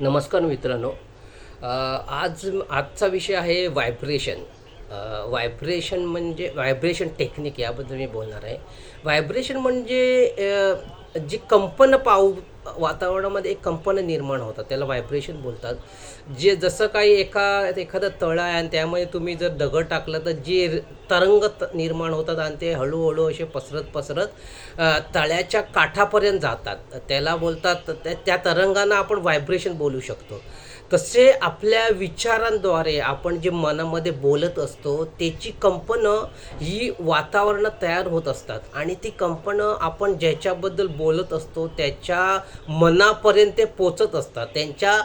नमस्कार मित्रांनो. आज आजचा विषय आहे व्हायब्रेशन व्हायब्रेशन म्हणजे व्हायब्रेशन टेक्निक याबद्दल मी बोलणार आहे. व्हायब्रेशन म्हणजे जी कंपन पाऊ वातावरणामध्ये एक कंपन निर्माण होतात त्याला व्हायब्रेशन बोलतात. जे जसं काही एका एखादं तळ आहे आणि त्यामध्ये तुम्ही जर दगड टाकलं तर जे तरंग त- निर्माण होतात आणि ते हळूहळू असे पसरत पसरत तळ्याच्या काठापर्यंत जातात. त्याला बोलतात त्या त्या तरंगांना आपण व्हायब्रेशन बोलू शकतो. तसे आपल्या विचारांद्वारे आपण जे मनामध्ये बोलत असतो त्याची कंपनं ही वातावरणात तयार होत असतात. आणि ती कंपनं आपण ज्याच्याबद्दल बोलत असतो त्याच्या मनापर्यंत ते पोचत असतात. त्यांच्या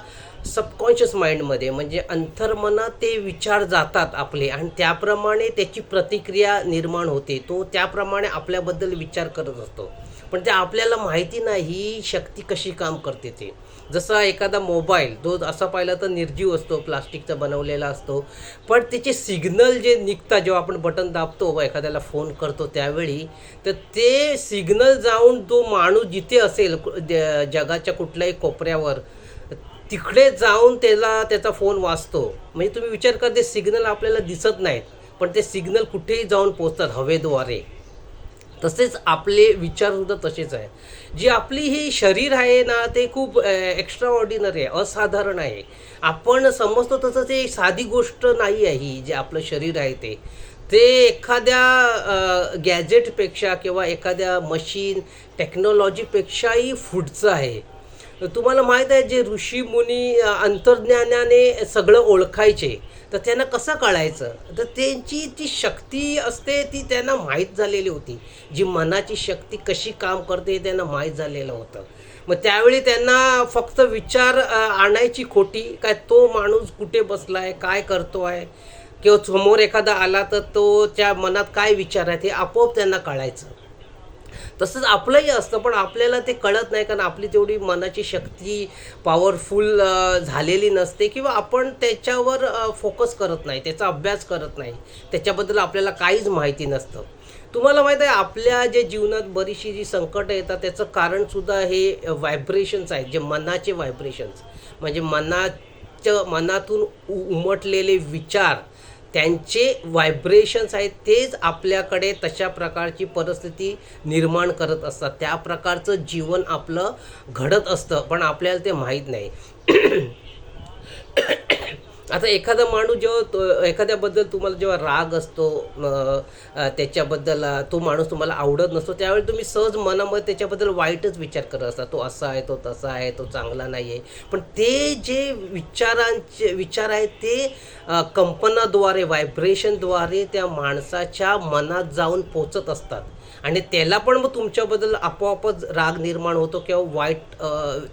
सबकॉन्शियस माइंडमध्ये म्हणजे अंतर्मनात ते विचार जातात आपले आणि त्याप्रमाणे त्याची प्रतिक्रिया निर्माण होते. तो त्याप्रमाणे आपल्याबद्दल विचार करत असतो. पण ते आपल्याला माहिती नाही ही शक्ती कशी काम करते ते. जसा एखादा मोबाईल तो असा पाहिला तर निर्जीव असतो प्लास्टिकचा बनवलेला असतो. पण त्याचे सिग्नल जे निघतात जेव्हा आपण बटन दाबतो व एखाद्याला फोन करतो त्यावेळी तर ते सिग्नल जाऊन तो माणूस जिथे असेल ज- जगाच्या कुठल्याही कोपऱ्यावर तिकडे जाऊन त्याला त्याचा फोन वाचतो. म्हणजे तुम्ही विचार करा ते सिग्नल आपल्याला दिसत नाहीत पण ते सिग्नल कुठेही जाऊन पोचतात हवेद्वारे. तसेच आपले विचारसुद्धा तसेच आहे. जी आपली ही शरीर आहे ना ते खूप एक्स्ट्रा ऑर्डिनरी आहे असाधारण आहे. आपण समजतो तसं ते साधी गोष्ट नाही आहे ही जे आपलं शरीर आहे ते. ते एखाद्या गॅजेटपेक्षा किंवा एखाद्या मशीन टेक्नॉलॉजीपेक्षाही पुढचं आहे. तुम्हाला माहीत आहे जे ऋषी मुनी अंतर्ज्ञानाने सगळं ओळखायचे तर त्यांना कसं कळायचं? तर त्यांची ती शक्ती असते ती त्यांना माहीत झालेली होती. जी मनाची शक्ती कशी काम करते हे त्यांना माहीत झालेलं होतं. मग त्यावेळी त्यांना फक्त विचार आणायची खोटी काय तो माणूस कुठे बसला आहे काय करतो आहे किंवा समोर एखादा आला तर तो त्या मनात काय विचार आहे ते आपोआप त्यांना कळायचं. तसंच आपलंही असतं पण आपल्याला ते कळत नाही कारण आपली तेवढी मनाची शक्ती पॉवरफुल झालेली नसते किंवा आपण त्याच्यावर फोकस करत नाही त्याचा अभ्यास करत नाही. त्याच्याबद्दल आपल्याला काहीच माहिती नसतं. तुम्हाला माहीत आहे आपल्या जे जीवनात बरीचशी जी संकटं येतात त्याचं कारणसुद्धा हे व्हायब्रेशन्स आहेत जे मनाचे व्हायब्रेशन्स म्हणजे मनाच्या मनातून उ- उमटलेले विचार त्यांचे व्हायब्रेशन्स आहेत तेच आपल्याकडे तशा प्रकारची परिस्थिती निर्माण करत असतात. त्या प्रकारचं जीवन आपलं घडत असतं पण आपल्याला ते माहीत नाही. आता एखादा माणूस जेव्हा तो एखाद्याबद्दल तुम्हाला जेव्हा राग असतो त्याच्याबद्दल तो माणूस तुम्हाला आवडत नसतो त्यावेळी तुम्ही सहज मनामध्ये त्याच्याबद्दल वाईटच विचार करत असता. तो असा आहे तो तसा आहे तो चांगला नाही आहे पण ते जे विचारांचे विचार आहेत ते कंपनाद्वारे व्हायब्रेशनद्वारे त्या माणसाच्या मनात जाऊन पोचत असतात. आणि त्याला पण मग तुमच्याबद्दल आपोआपच राग निर्माण होतो किंवा वाईट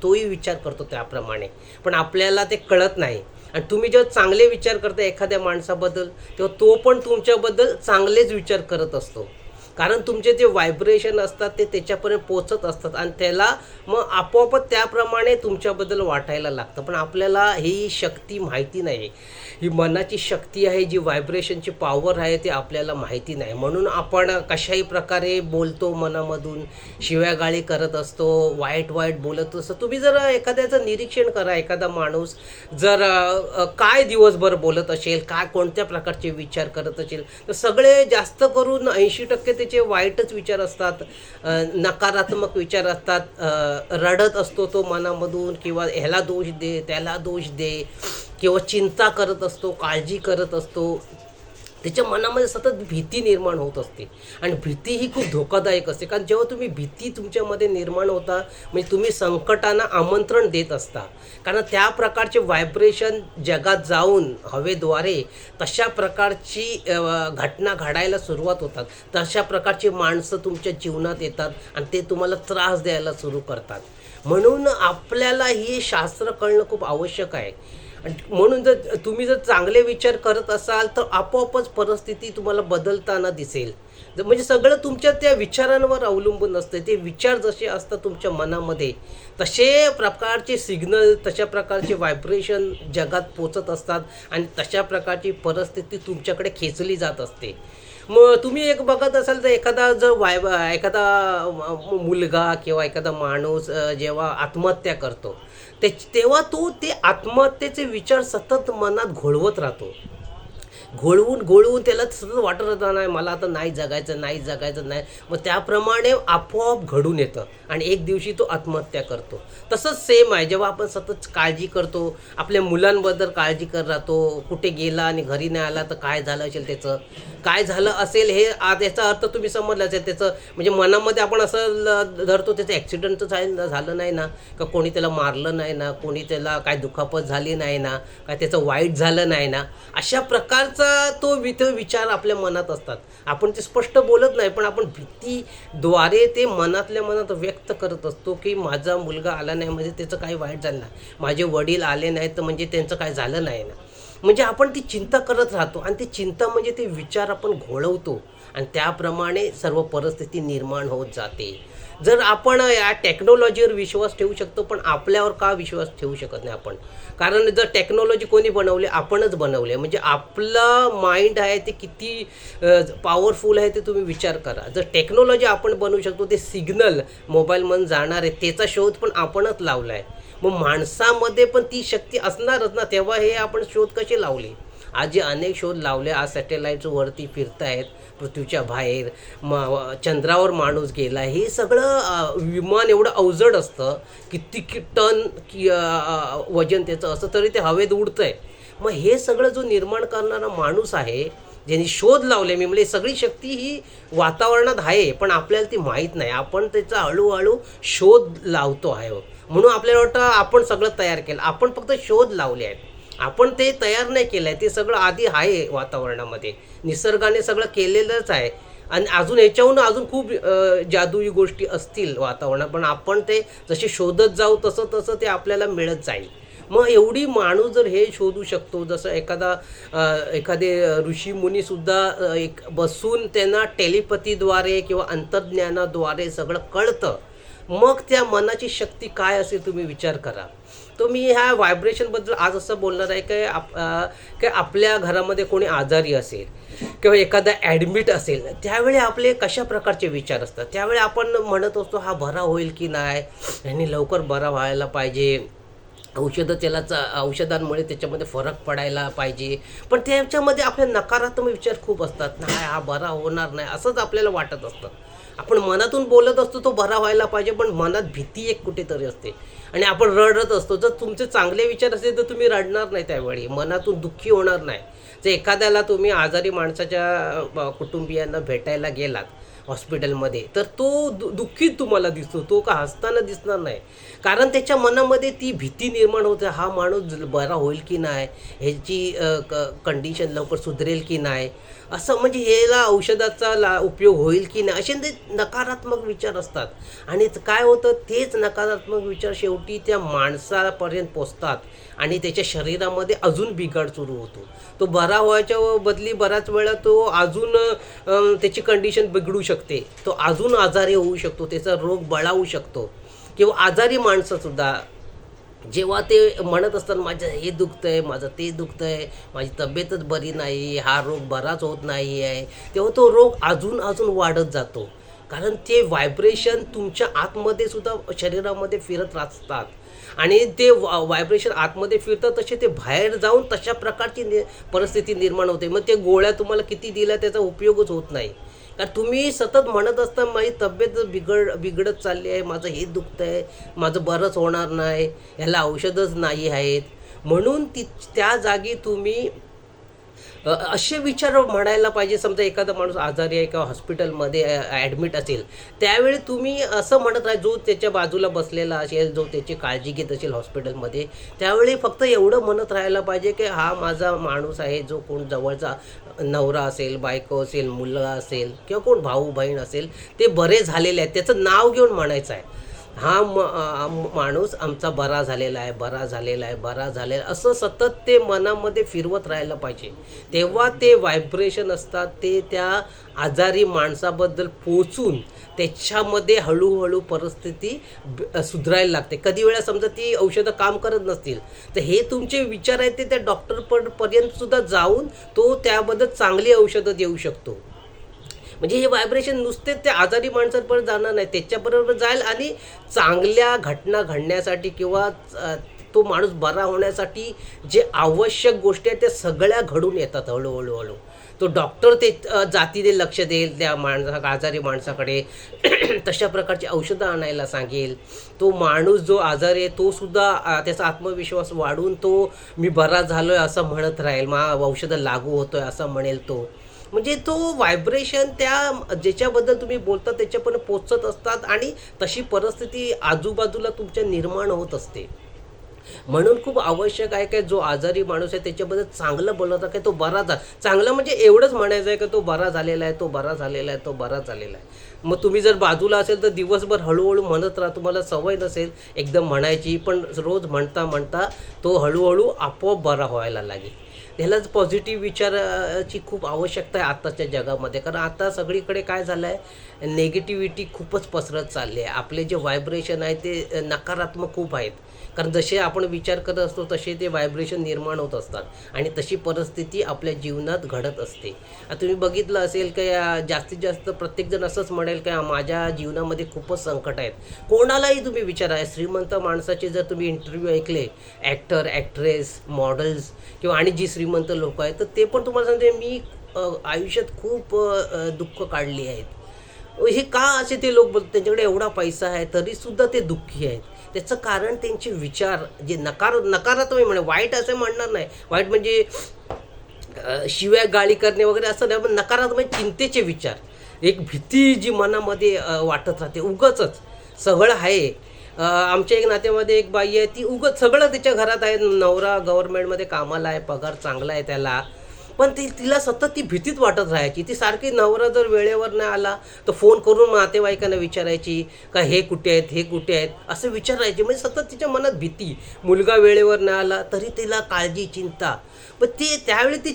तोही विचार करतो त्याप्रमाणे. पण आपल्याला ते कळत नाही. आणि तुम्ही जेव्हा चांगले विचार करता एखाद्या माणसाबद्दल तेव्हा तो पण तुमच्याबद्दल चांगलेच विचार करत असतो. कारण तुमचे जे व्हायब्रेशन असतात ते त्याच्यापर्यंत पोचत असतात आणि त्याला मग आपोआपच त्याप्रमाणे तुमच्याबद्दल वाटायला लागतं. पण आपल्याला ही शक्ती माहिती नाही. ही मनाची शक्ती आहे जी व्हायब्रेशनची पॉवर आहे ते आपल्याला माहिती नाही. म्हणून आपण कशाही प्रकारे बोलतो मनामधून शिव्यागाळी करत असतो वाईट वाईट बोलत असतो. तुम्ही जर एखाद्याचं निरीक्षण करा एखादा माणूस जर काय दिवसभर बोलत असेल काय कोणत्या प्रकारचे विचार करत असेल तर सगळे जास्त करून ऐंशी टक्के ते त्याचे वाईटच विचार असतात नकारात्मक विचार असतात रडत असतो तो मनामधून किंवा ह्याला दोष दे त्याला दोष दे किंवा चिंता करत असतो काळजी करत असतो त्याच्या मनामध्ये सतत भीती निर्माण होत असते. आणि भीती ही खूप धोकादायक असते. कारण जेव्हा तुम्ही भीती तुमच्यामध्ये निर्माण होता म्हणजे तुम्ही संकटांना आमंत्रण देत असता. कारण त्या प्रकारचे व्हायब्रेशन जगात जाऊन हवेद्वारे तशा प्रकारची घटना घडायला सुरुवात होतात. तशा प्रकारची माणसं तुमच्या जीवनात येतात आणि ते तुम्हाला त्रास द्यायला सुरू करतात. म्हणून आपल्याला हे शास्त्र कळणं खूप आवश्यक आहे. म्हणून जर तुम्ही जर चांगले विचार करत असाल तर आपोआपच परिस्थिती तुम्हाला बदलताना दिसेल. म्हणजे सगळं तुमच्या त्या विचारांवर अवलंबून असतं. ते विचार जसे असतात तुमच्या मनामध्ये तसे प्रकारचे सिग्नल तशा प्रकारचे व्हायब्रेशन जगात पोचत असतात आणि तशा प्रकारची परिस्थिती तुमच्याकडे खेचली जात असते. मग तुम्ही एक बघत असाल तर एखादा जर वाय एखादा मुलगा किंवा एखादा माणूस जेव्हा आत्महत्या करतो ते तेव्हा तो ते आत्महत्येचे विचार सतत मनात घोळवत राहतो. घोळवून घोळवून त्याला सतत वाटत होता नाही मला आता नाही जगायचं नाही जगायचं नाही. मग त्याप्रमाणे आपोआप घडून येतं आणि एक दिवशी तो आत्महत्या करतो. तसंच सेम आहे जेव्हा आपण सतत काळजी करतो आपल्या मुलांबद्दल काळजी करत राहतो कुठे गेला आणि घरी नाही आला तर काय झालं असेल त्याचं? काय झालं असेल हे त्याचा याचा अर्थ तुम्ही समजलं असेल त्याचं म्हणजे मनामध्ये आपण असं ल- धरतो त्याचं ॲक्सिडेंट तर झालं झालं नाही ना? का कोणी त्याला मारलं नाही ना? कोणी त्याला काय दुखापत झाली नाही ना? काय त्याचं वाईट झालं नाही ना? अशा प्रकारचं तो तिथं विचार आपल्या मनात असतात. आपण ते स्पष्ट बोलत नाही पण आपण भीतीद्वारे ते मनातल्या मनात व्यक्त करत असतो की माझा मुलगा आला नाही म्हणजे त्याचं काही वाईट झालं नाही. माझे वडील आले नाही तर म्हणजे त्यांचं काय झालं नाही ना. म्हणजे आपण ती चिंता करत राहतो आणि ती चिंता म्हणजे ते विचार आपण घोळवतो आणि त्याप्रमाणे सर्व परिस्थिती निर्माण होत जाते. जर आपण या टेक्नॉलॉजीवर विश्वास ठेवू शकतो पण आपल्यावर का विश्वास ठेवू शकत नाही आपण? कारण जर टेक्नॉलॉजी कोणी बनवली आपणच बनवली. म्हणजे आपलं माइंड आहे ते किती पॉवरफुल आहे ते तुम्ही विचार करा. जर टेक्नॉलॉजी आपण बनवू शकतो ते सिग्नल मोबाईलमधून जाणार आहे त्याचा शोध पण आपणच लावला आहे मग माणसामध्ये पण ती शक्ती असणारच ना तेव्हा हे आपण शोध कसे लावले? आज जे अनेक शोध लावले. आज सॅटेलाईट्स वरती फिरतायत पृथ्वीच्या बाहेर. म चंद्रावर माणूस गेला. हे सगळं विमान एवढं अवजड असतं किती कि टन कि वजन त्याचं असं तरी ते हवेत उडतंय. मग हे सगळं जो निर्माण करणारा माणूस आहे ज्यांनी शोध लावले मी म्हणजे सगळी शक्ती ही वातावरणात आहे पण आपल्याला ती माहीत नाही. आपण त्याचा हळूहळू शोध लावतो आहे. म्हणून आपल्याला वाटतं आपण सगळं तयार केलं. आपण फक्त शोध लावले आहेत. आपण ते तयार नाही केलं आहे ते सगळं आधी आहे वातावरणामध्ये. निसर्गाने सगळं केलेलंच आहे. आणि अजून याच्याहून अजून खूप जादूई गोष्टी असतील वातावरणात पण आपण ते जसे शोधत जाऊ तसं तसं ते आपल्याला मिळत जाईल. मग एवढी माणूस जर हे शोधू शकतो जसं एखादा एखादे ऋषीमुनीसुद्धा एक बसून त्यांना टेलिपथीद्वारे किंवा अंतर्ज्ञानाद्वारे सगळं कळतं. मग त्या मनाची शक्ती काय असेल तुम्ही विचार करा. तो मी ह्या व्हायब्रेशनबद्दल आज असं बोलणार आहे की आप की आपल्या घरामध्ये कोणी आजारी असेल किंवा एखादा ॲडमिट असेल त्यावेळी आपले कशा प्रकारचे विचार असतात? त्यावेळी आपण म्हणत असतो हा बरा होईल की नाही? ह्यांनी लवकर बरा व्हायला पाहिजे. औषधं त्याला चा औषधांमुळे त्याच्यामध्ये फरक पडायला पाहिजे. पण त्याच्यामध्ये आपले नकारात्मक विचार खूप असतात. नाही हा बरा होणार नाही. असंच आपल्याला वाटत असतं. आपण मनातून बोलत असतो तो बरा व्हायला पाहिजे पण मनात भीती एक कुठेतरी असते. आणि आपण रडत असतो. जर तुमचे चांगले विचार असेल तर तुम्ही रडणार नाही त्यावेळी. मनातून दुःखी होणार नाही. जर एखाद्याला तुम्ही आजारी माणसाच्या कुटुंबियांना भेटायला गेलात हॉस्पिटलमध्ये तर तो दु दुःखीत तुम्हाला दिसतो. तो का हसताना दिसणार नाही. कारण त्याच्या मनामध्ये ती भीती निर्माण होते. हा माणूस बरा होईल की नाही? ह्याची कंडिशन लवकर सुधरेल की नाही? असं म्हणजे याला औषधाचा ला उपयोग होईल की नाही असे ते नकारात्मक विचार असतात. आणि काय होतं तेच नकारात्मक विचार शेवटी त्या माणसापर्यंत पोचतात आणि त्याच्या शरीरामध्ये अजून बिघाड सुरू होतो. तो बरा व्हायच्या बदली बऱ्याच वेळा तो अजून त्याची कंडिशन बिघडू शकते. तो अजून आजारी होऊ शकतो त्याचा रोग बळावू शकतो. किंवा आजारी माणसंसुद्धा जेव्हा ते म्हणत असतात माझं हे दुखतं आहे माझं ते दुखतं आहे माझी तब्येतच बरी नाही हा रोग बराच होत नाही आहे तेव्हा तो रोग अजून अजून वाढत जातो. कारण ते व्हायब्रेशन तुमच्या आतमध्ये सुद्धा शरीरामध्ये फिरत असतात. आणि ते व्हायब्रेशन आतमध्ये फिरतं तसे ते बाहेर जाऊन तशा प्रकारची नि परिस्थिती निर्माण होते. मग ते गोळ्या तुम्हाला किती दिल्या त्याचा उपयोगच होत नाही. कारण तुम्ही सतत म्हणत असता माझी तब्येत बिघड बिघडत चालली आहे माझं हे दुखतं आहे माझं बरंच होणार नाही ह्याला औषधच नाही आहेत. म्हणून ती त्या जागी तुम्ही असे विचार म्हणायला पाहिजे समजा एखादा माणूस आजारी आहे किंवा हॉस्पिटलमध्ये ॲडमिट असेल त्यावेळी तुम्ही असं म्हणत राहा जो त्याच्या बाजूला बसलेला असेल जो त्याची काळजी घेत असेल हॉस्पिटलमध्ये त्यावेळी फक्त एवढं म्हणत राहायला पाहिजे की हा माझा माणूस आहे जो कोण जवळचा नवरा असेल बायको असेल मुलगा असेल किंवा कोण भाऊ बहीण असेल ते बरे झालेले आहेत. त्याचं नाव घेऊन म्हणायचं आहे. हा म माणूस आमचा बरा झालेला आहे बरा झालेला आहे बरा झालेला आहे. असं सतत ते मनामध्ये फिरवत राहायला पाहिजे. तेव्हा ते व्हायब्रेशन असतात ते त्या आजारी माणसाबद्दल पोचून त्याच्यामध्ये हळूहळू परिस्थिती सुधारायला लागते. कधी वेळा समजा ती औषधं काम करत नसतील तर हे तुमचे विचार आहेत ते त्या डॉक्टरपर्यंतसुद्धा जाऊन तो त्याबद्दल चांगली औषधं देऊ शकतो. म्हणजे हे व्हायब्रेशन नुसते त्या आजारी माणसांपर्यंत जाणार नाही. त्याच्याबरोबर जाईल आणि चांगल्या घटना घडण्यासाठी किंवा तो माणूस बरा होण्यासाठी जे आवश्यक गोष्टी आहेत त्या सगळ्या घडून येतात हळूहळू हळू तो डॉक्टर ते जातीने लक्ष देईल त्या माणसा आजारी माणसाकडे. तशा प्रकारची औषधं आणायला सांगेल. तो माणूस जो आजारी आहे तो सुद्धा त्याचा आत्मविश्वास वाढून तो मी बरा झालो आहे असं म्हणत राहील. मा औषधं लागू होतो आहे असं म्हणेल तो. म्हणजे तो व्हायब्रेशन त्या ज्याच्याबद्दल तुम्ही बोलता त्याच्यापर्यंत पोचत असतात आणि तशी परिस्थिती आजूबाजूला तुमच्या निर्माण होत असते. म्हणून खूप आवश्यक आहे का जो आजारी माणूस आहे त्याच्याबद्दल चांगलं बोलत की तो बरा झा चांगलं म्हणजे एवढंच म्हणायचं आहे का तो बरा झालेला आहे तो बरा झालेला आहे तो बरा झालेला आहे. मग तुम्ही जर बाजूला असेल तर दिवसभर हळूहळू म्हणत राहा तुम्हाला सवय नसेल एकदम म्हणायची पण रोज म्हणता म्हणता तो हळूहळू आपोआप बरा व्हायला लागेल. ह्यालाच पॉझिटिव्ह विचाराची खूप आवश्यकता आहे आत्ताच्या जगामध्ये. कारण आता सगळीकडे काय झालं आहे नेगेटिव्हिटी खूपच पसरत चालली आहे. आपले जे व्हायब्रेशन आहे ते नकारात्मक खूप आहेत. कारण जसे आपण विचार करत असतो तसे ते व्हायब्रेशन निर्माण होत असतात. आणि तशी परिस्थिती आपल्या जीवनात घडत असते. आता तुम्ही बघितलं असेल की जास्तीत जास्त प्रत्येकजण असंच म्हणेल का माझ्या जीवनामध्ये खूपच संकट आहेत. कोणालाही तुम्ही विचारा. श्रीमंत माणसाचे जर तुम्ही इंटरव्ह्यू ऐकले ॲक्टर ॲक्ट्रेस मॉडेल्स किंवा आणि जी श्रीमंत लोक आहेत तर ते पण तुम्हाला सांगते मी आयुष्यात खूप दुःख काढली आहेत. हे का असे ते लोक बोलतात? त्यांच्याकडे एवढा पैसा आहे तरीसुद्धा ते दुःखी आहेत. त्याचं कारण त्यांचे विचार जे नकार नकारात्मक म्हणे. वाईट असं म्हणणार नाही. वाईट म्हणजे शिवाय गाळी करणे वगैरे असं नाही पण नकारात्मक चिंतेचे विचार. एक भीती जी मनामध्ये वाटत राहते. उगचच. सगळं आहे. आमच्या एक नात्यामध्ये एक बाई आहे ती उगत सगळं तिच्या घरात आहे. नवरा गव्हर्मेंटमध्ये कामाला आहे पगार चांगला आहे त्याला. पण ती तिला सतत ती भीतीच वाटत राहायची. ती सारखी नवरा जर वेळेवर नाही आला तर फोन करून नातेवाईकांना विचारायची का हे कुठे आहेत हे कुठे आहेत? असं विचारायचे. म्हणजे सतत तिच्या मनात भीती. मुलगा वेळेवर नाही आला तरी तिला काळजी चिंता. पण ते त्यावेळी ती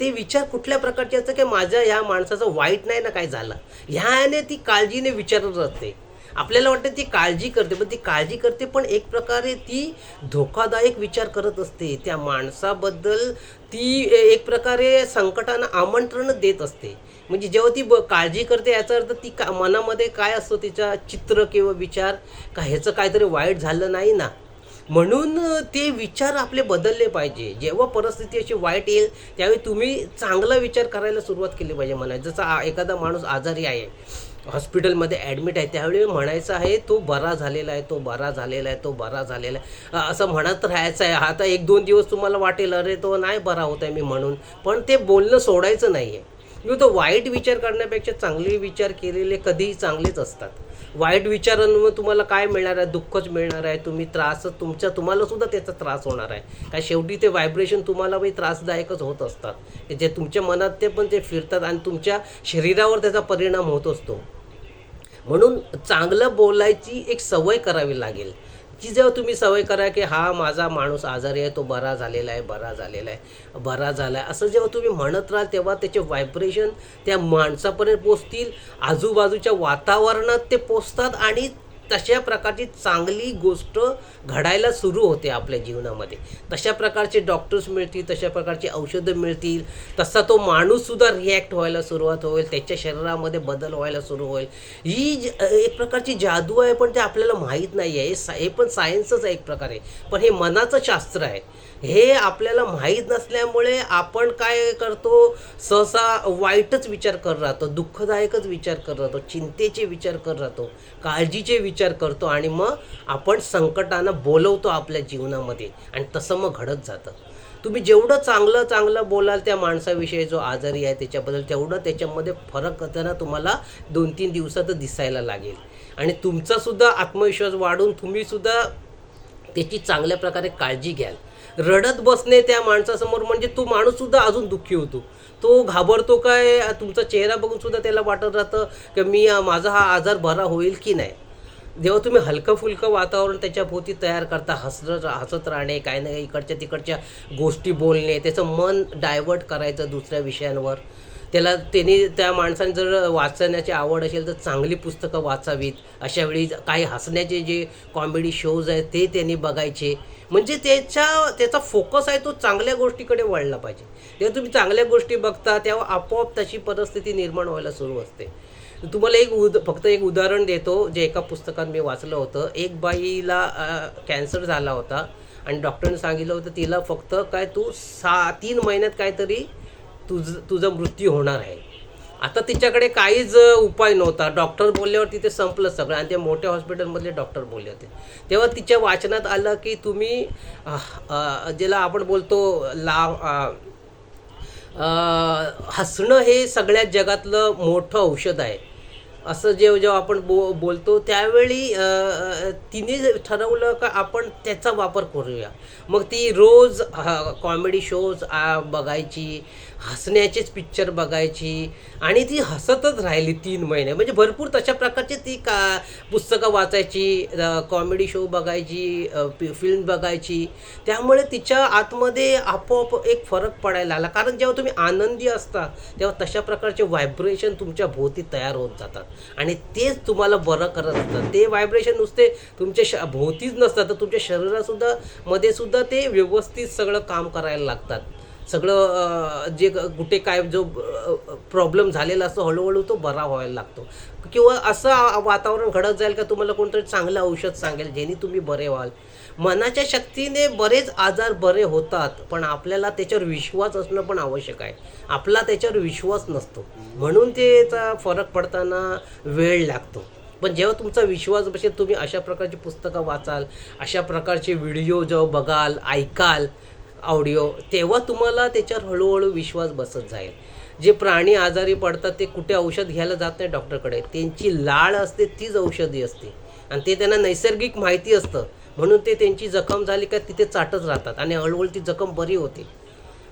ते विचार कुठल्या प्रकारचे असतं की माझ्या ह्या माणसाचं वाईट नाही ना काय झालं? ह्याने ती काळजीने विचारत असते आपल्याला वाटतं ती काळजी करते पण ती काळजी करते पण एक प्रकारे ती धोकादायक विचार करत असते. त्या माणसाबद्दल ती एक प्रकारे संकटांना आमंत्रण देत असते. म्हणजे जेव्हा ती ब काळजी करते याचा अर्थ ती का मनामध्ये काय असतो तिचा चित्र किंवा विचार का ह्याचं काहीतरी वाईट झालं नाही ना? म्हणून ते विचार आपले बदलले पाहिजे. जेव्हा परिस्थिती अशी वाईट येईल त्यावेळी तुम्ही चांगला विचार करायला सुरुवात केली पाहिजे म्हणा जसा एखादा माणूस आजारी आहे हॉस्पिटलमध्ये ॲडमिट आहे. त्यावेळी म्हणायचं आहे तो बरा झालेला आहे तो बरा झालेला आहे तो बरा झालेला आहे. असं म्हणत राहायचं आहे. आता एक दोन दिवस तुम्हाला वाटेल अरे तो नाही बरा होत आहे मी म्हणून. पण ते बोलणं सोडायचं नाही आहे मी तो वाईट विचार करण्यापेक्षा चांगले विचार केलेले कधीही चांगलेच असतात. वाईट विचारांमुळे तुम्हाला काय मिळणार आहे? दुःखच मिळणार आहे. तुम्ही त्रास तुमच्या तुम्हाला सुद्धा त्याचा त्रास होणार आहे. काय शेवटी ते व्हायब्रेशन तुम्हाला बी त्रासदायकच होत असतात. जे तुमच्या मनात ते पण ते फिरतात आणि तुमच्या शरीरावर त्याचा परिणाम होत असतो. म्हणून चांगलं बोलायची एक सवय करावी लागेल. की जेव्हा तुम्ही सवय करा की हा माझा माणूस आजारी आहे तो बरा झालेला आहे बरा झालेला आहे बरा झाला आहे असं जेव्हा तुम्ही म्हणत राहाल तेव्हा त्याचे व्हायब्रेशन त्या माणसापर्यंत पोचतील आजूबाजूच्या वातावरणात ते पोचतात आणि तशा प्रकारची चांगली गोष्ट घडायला सुरू होते आपल्या जीवनामध्ये. तशा प्रकारचे डॉक्टर्स मिळतील तशा प्रकारची औषधं मिळतील. तसा तो माणूससुद्धा रिॲक्ट व्हायला सुरुवात होईल त्याच्या शरीरामध्ये बदल व्हायला सुरू होईल. ही ज- एक प्रकारची जादू आहे पण ते आपल्याला माहीत नाही आहे. हे सा- हे पण सायन्सच आहे एक प्रकारे पण हे मनाचं शास्त्र आहे. हे आपल्याला माहीत नसल्यामुळे आपण काय करतो? सहसा वाईटच विचार करत राहतो दुःखदायकच विचार करत राहतो चिंतेचे विचार करत राहतो काळजीचे विचार करतो आणि मग आपण संकटांना बोलवतो आपल्या जीवनामध्ये. आणि तसं मग घडत जातं. तुम्ही जेवढं चांगलं चांगलं बोलाल त्या माणसाविषयी जो आजारी आहे त्याच्याबद्दल तेवढं त्याच्यामध्ये फरक करताना तुम्हाला दोन तीन दिवसात दिसायला लागेल. आणि तुमचासुद्धा आत्मविश्वास वाढून तुम्हीसुद्धा त्याची चांगल्या प्रकारे काळजी घ्याल. रडत बसणे त्या माणसासमोर म्हणजे तो माणूस सुद्धा अजून दुःखी होतो. तो घाबरतो काय? तुमचा चेहरा बघून सुद्धा त्याला वाटत राहतं की मी माझा हा आजार बरा होईल की नाही? जेव्हा तुम्ही हलकं फुलकं वातावरण त्याच्याभोवती तयार करता हसत हसत राहणे काय नाही इकडच्या तिकडच्या गोष्टी बोलणे त्याचं मन डायवर्ट करायचं दुसऱ्या विषयांवर. त्याला त्यांनी त्या माणसाने जर वाचण्याची आवड असेल तर चांगली पुस्तकं वाचावीत. अशा वेळी काही हसण्याचे जे कॉमेडी शोज आहेत ते त्यांनी बघायचे. म्हणजे त्याच्या त्याचा फोकस आहे तो चांगल्या गोष्टीकडे वळला पाहिजे. जेव्हा तुम्ही चांगल्या गोष्टी बघता तेव्हा आपोआप तशी परिस्थिती निर्माण व्हायला सुरू असते. तुम्हाला एक उद फक्त एक उदाहरण देतो जे एका पुस्तकात मी वाचलं होतं. एक बाईला कॅन्सर झाला होता आणि डॉक्टरने सांगितलं होतं तिला फक्त काय तू सा तीन महिन्यात काहीतरी तुझ तुझा मृत्यू होणार आहे. आता तिच्याकडे काहीच उपाय नव्हता. डॉक्टर बोलल्यावर तिथे संपलं सगळं आणि ते मोठ्या हॉस्पिटलमधले डॉक्टर बोलले होते. तेव्हा तिच्या वाचनात आलं की तुम्ही ज्याला आपण बोलतो ला हसणं हे सगळ्यात जगातलं मोठं औषध आहे. असं जेव्हा जेव्हा आपण बो बोलतो त्यावेळी तिने ठरवलं का आपण त्याचा वापर करूया. मग ती रोज कॉमेडी शोज बघायची. हसण्याचेच पिक्चर बघायची. आणि ती हसतच राहिली तीन महिने. म्हणजे भरपूर तशा प्रकारची ती का पुस्तकं वाचायची कॉमेडी शो बघायची फिल्म बघायची. त्यामुळे तिच्या आतमध्ये आपोआप एक फरक पडायला आला कारण जेव्हा तुम्ही आनंदी असता तेव्हा तशा प्रकारचे व्हायब्रेशन तुमच्या भोवती तयार होत जातात. आणि तेच तुम्हाला बरं करत असतं. ते व्हायब्रेशन नुसते तुमच्या श भोवतीच नसतात. तर तुमच्या शरीरासुद्धा मध्ये सुद्धा ते व्यवस्थित सगळं काम करायला लागतात. सगळं जे कुठे काय जो प्रॉब्लेम झालेला असतो हळूहळू तो बरा व्हायला लागतो. किंवा असं वातावरण घडत जाईल का तुम्हाला कोणतरी चांगलं औषध सांगेल ज्याने तुम्ही बरे व्हाल? मनाच्या शक्तीने बरेच आजार बरे होतात पण आपल्याला त्याच्यावर विश्वास असणं पण आवश्यक आहे. आपला त्याच्यावर विश्वास नसतो. म्हणून त्याचा फरक पडताना वेळ लागतो. पण जेव्हा तुमचा विश्वास बसेल तुम्ही अशा प्रकारची पुस्तकं वाचाल अशा प्रकारचे व्हिडिओ जेव्हा बघाल ऐकाल ऑडिओ तेव्हा तुम्हाला त्याच्यावर हळूहळू विश्वास बसत जाईल. जे प्राणी आजारी पडतात ते कुठे औषध घ्यायला जात नाही डॉक्टरकडे. त्यांची लाळ असते तीच औषधी असते. आणि ते त्यांना नैसर्गिक माहिती असतं. म्हणून ते त्यांची जखम झाली का तिथे चाटत राहतात आणि हळूहळू ती जखम बरी होते.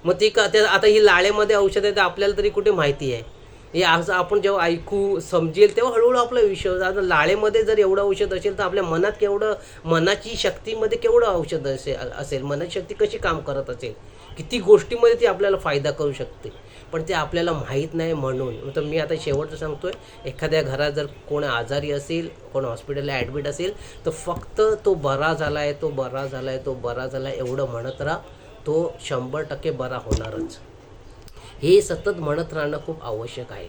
मग ती का त्या आता ही लाळेमध्ये औषध आहे तर आपल्याला तरी कुठे माहिती आहे? हे असं आपण जेव्हा ऐकू समजेल तेव्हा हळूहळू आपला विश्वास आता लाळेमध्ये जर एवढं औषध असेल तर आपल्या मनात केवढं मनाची शक्तीमध्ये केवढं औषध असेल असेल? मनाची शक्ती कशी काम करत असेल? किती गोष्टीमध्ये ती आपल्याला फायदा करू शकते? पण ते आपल्याला माहीत नाही म्हणून. तर मी आता शेवटचं सांगतो आहे एखाद्या घरात जर कोण आजारी असेल कोण हॉस्पिटलला ॲडमिट असेल तर फक्त तो बरा झाला आहे तो बरा झाला आहे तो बरा झाला आहे एवढं म्हणत राहा तो शंभर टक्के बरा होणारच. हे सतत म्हणत राहणं खूप आवश्यक आहे.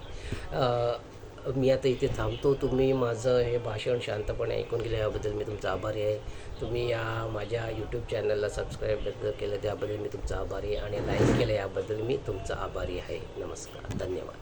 मी आता इथे थांबतो. तुम्ही माझं हे भाषण शांतपणे ऐकून गेलं याबद्दल मी तुमचा आभारी आहे. तुम्ही या माझ्या यूट्यूब चॅनलला सबस्क्राईब केलं त्याबद्दल मी तुमचा आभारी आहे आणि लाईक केलं याबद्दल मी तुमचा आभारी आहे. नमस्कार. धन्यवाद.